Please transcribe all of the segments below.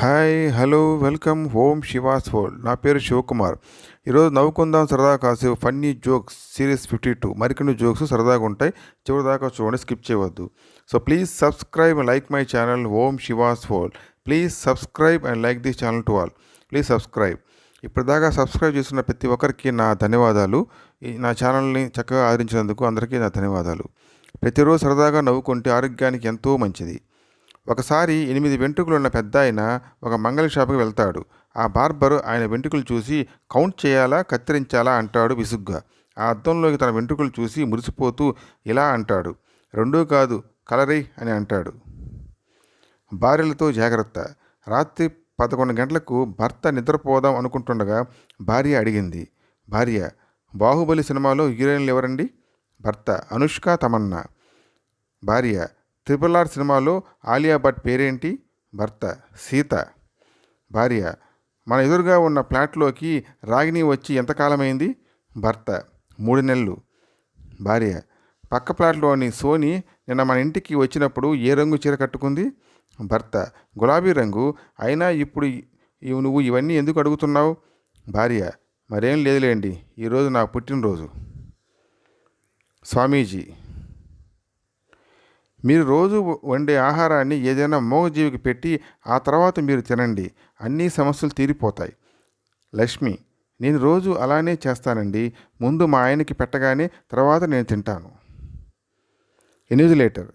Hi hello welcome home Shiva's world నా పేరు శివకుమార్. ఈరోజు నవ్వుకుందాం సరదా కాసేపు funny jokes series fifty two. మరికొన్ని జోక్స్ సరదాగా ఉంటాయి. చివరి దాకా చూడండి స్కిప్ చేయవద్దు. So please subscribe and like my channel home Shiva's world please subscribe and like this channel to all. Please subscribe. ఇప్పటిదాకా సబ్స్క్రైబ్ చేస్తున్న ప్రతి ఒక్కరికి నా ధన్యవాదాలు. ఈ నా ఛానల్ని చక్కగా ఆదరించినందుకు అందరికీ నా ధన్యవాదాలు. ప్రతిరోజు సరదాగా నవ్వుకుంటే ఆరోగ్యానికి ఎంతో మంచిది. ఒకసారి ఎనిమిది వెంట్రుకలున్న పెద్ద ఆయన ఒక మంగళ షాపుకి వెళ్తాడు. ఆ బార్బర్ ఆయన వెంట్రుకలు చూసి కౌంట్ చేయాలా? కత్తిరించాలా? అంటాడు విసుగ్గా. ఆ అద్దంలోకి తన వెంట్రుకలు చూసి మురిసిపోతూ ఇలా అంటాడు. రెండూ కాదు కలరై అని అంటాడు. భార్యలతో జాగ్రత్త. రాత్రి పదకొండు గంటలకు భర్త నిద్రపోదాం అనుకుంటుండగా భార్య అడిగింది. భార్య బాహుబలి సినిమాలో హీరోయిన్లు ఎవరండి? భర్త అనుష్క తమన్నా. భార్య ట్రిపుల్ ఆర్ సినిమాలో ఆలియా భట్ పేరేంటి? భర్త సీత భార్య. మన ఎదురుగా ఉన్న ఫ్లాట్లోకి రాగిణి వచ్చి ఎంతకాలమైంది? భర్త మూడు నెలలు. భార్య పక్క ప్లాట్లోని సోని నిన్న మన ఇంటికి వచ్చినప్పుడు ఏ రంగు చీర కట్టుకుంది? భర్త గులాబీ రంగు. అయినా ఇప్పుడు ఇవి నువ్వు ఇవన్నీ ఎందుకు అడుగుతున్నావు? భార్య మరేం లేదులేండి ఈరోజు నా పుట్టినరోజు. స్వామీజీ మీరు రోజు వండే ఆహారాన్ని ఏదైనా మోగజీవికి పెట్టి ఆ తర్వాత మీరు తినండి. అన్ని సమస్యలు తీరిపోతాయి. లక్ష్మి నేను రోజు అలానే చేస్తానండి. ముందు మా ఆయనకి పెట్టగానే తర్వాత నేను తింటాను. ఎన్యూజిలేటర్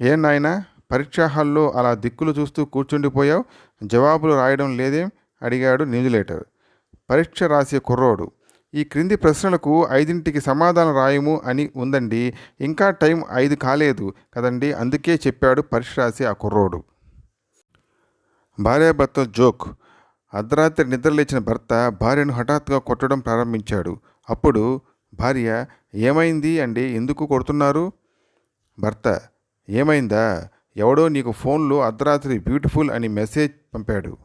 ఏం నాయన పరీక్షా హాల్లో అలా దిక్కులు చూస్తూ కూర్చుండిపోయావు? జవాబులు రాయడం లేదేం? అడిగాడు న్యూజిలేటర్ పరీక్ష రాసే కుర్రోడు. ఈ క్రింది ప్రశ్నలకు ఐదింటికి సమాధానం రాయము అని ఉందండి. ఇంకా టైం ఐదు కాలేదు కదండి. అందుకే చెప్పాడు పరీక్ష రాసి ఆ కుర్రోడు. భార్యాభర్త జోక్. అర్ధరాత్రి నిద్రలేచిన భర్త భార్యను హఠాత్తుగా కొట్టడం ప్రారంభించాడు. అప్పుడు భార్య ఏమైంది అండి? ఎందుకు కొడుతున్నారు? భర్త ఏమైందా? ఎవడో నీకు ఫోన్లో అర్ధరాత్రి బ్యూటిఫుల్ అని మెసేజ్ పంపాడు.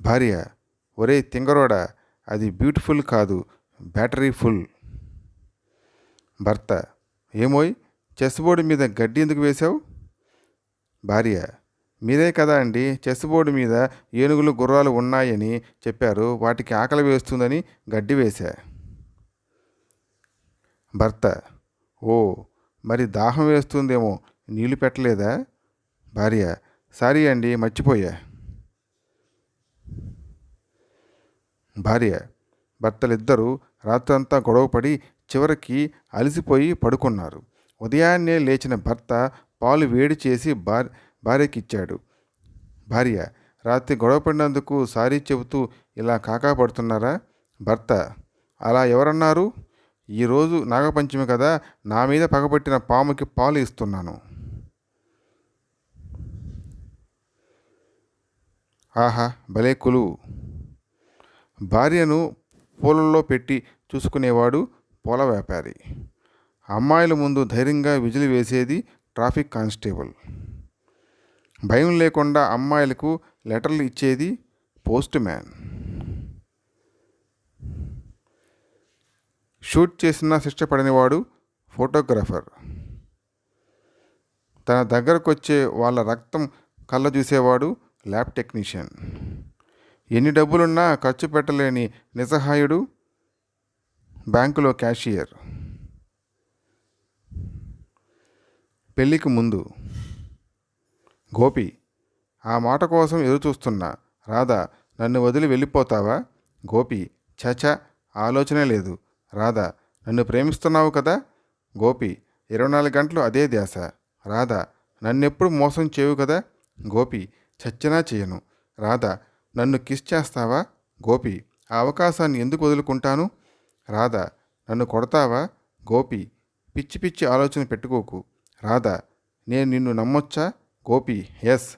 భార్య ఒరే తింగరోడా అది బ్యూటిఫుల్ కాదు బ్యాటరీ ఫుల్. భర్త ఏమోయ్ చెస్ బోర్డు మీద గడ్డి ఎందుకు వేశావు? భార్య మీరే కదా అండి చెస్ బోర్డు మీద ఏనుగులు గుర్రాలు ఉన్నాయని చెప్పారు వాటికి ఆకలి వేస్తుందని గడ్డి వేశా. భర్త ఓ మరి దాహం వేస్తుందేమో నీళ్ళు పెట్టలేదా? భార్య సారీ అండి మర్చిపోయా. భార్య. భర్తలిద్దరూ రాత్రంతా గొడవపడి చివరికి అలసిపోయి పడుకున్నారు. ఉదయాన్నే లేచిన భర్త పాలు వేడి చేసి భార్య భార్యకిచ్చాడు. భార్య రాత్రి గొడవపడినందుకు సారీ చెబుతూ ఇలా కాకా పడుతున్నారా? భర్త అలా ఎవరన్నారు? ఈరోజు నాగపంచమి కదా నా మీద పగబట్టిన పాముకి పాలు ఇస్తున్నాను. ఆహా భలే కులువు భార్యను పూలల్లో పెట్టి చూసుకునేవాడు పూల వ్యాపారి. అమ్మాయిల ముందు ధైర్యంగా విజులు వేసేది ట్రాఫిక్ కానిస్టేబుల్. భయం లేకుండా అమ్మాయిలకు లెటర్లు ఇచ్చేది పోస్ట్ మ్యాన్. షూట్ చేసిన శిక్ష ఫోటోగ్రాఫర్. తన దగ్గరకు వచ్చే వాళ్ళ రక్తం కళ్ళ చూసేవాడు ల్యాబ్ టెక్నీషియన్. ఎన్ని డబ్బులున్నా ఖర్చు పెట్టలేని నిస్సహాయుడు బ్యాంకులో క్యాషియర్. పెళ్ళికి ముందు గోపి ఆ మాట కోసం ఎదురుచూస్తున్నా రాధా నన్ను వదిలి వెళ్ళిపోతావా? గోపి చచ ఆలోచనే లేదు. రాధా నన్ను ప్రేమిస్తున్నావు కదా? గోపి ఇరవై నాలుగు గంటలు అదే ధ్యాస. రాధా నన్నెప్పుడు మోసం చేయవు కదా? గోపి చచ్చినా చేయను. రాధా నన్ను కిస్ చేస్తావా? గోపి ఆ అవకాశాన్ని ఎందుకు వదులుకుంటాను? రాధా నన్ను కొడతావా? గోపి పిచ్చి పిచ్చి ఆలోచన పెట్టుకోకు. రాధా నేను నిన్ను నమ్మొచ్చా? గోపి ఎస్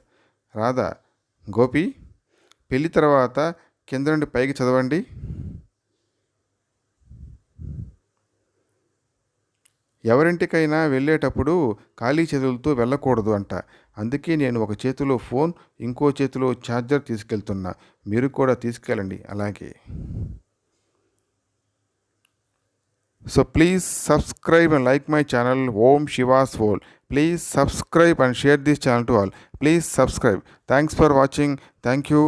రాధా గోపి పెళ్ళి తర్వాత కింద నుండి పైకి చదవండి. ఎవరింటికైనా వెళ్ళేటప్పుడు ఖాళీ చేతులతో వెళ్ళకూడదు అంట. అందుకే నేను ఒక చేతిలో ఫోన్ ఇంకో చేతిలో ఛార్జర్ తీసుకెళ్తున్నా. మీరు కూడా తీసుకెళ్ళండి. అలాగే. So please subscribe and like my channel home Shiva's world please subscribe and share this channel to all please subscribe thanks for watching thank you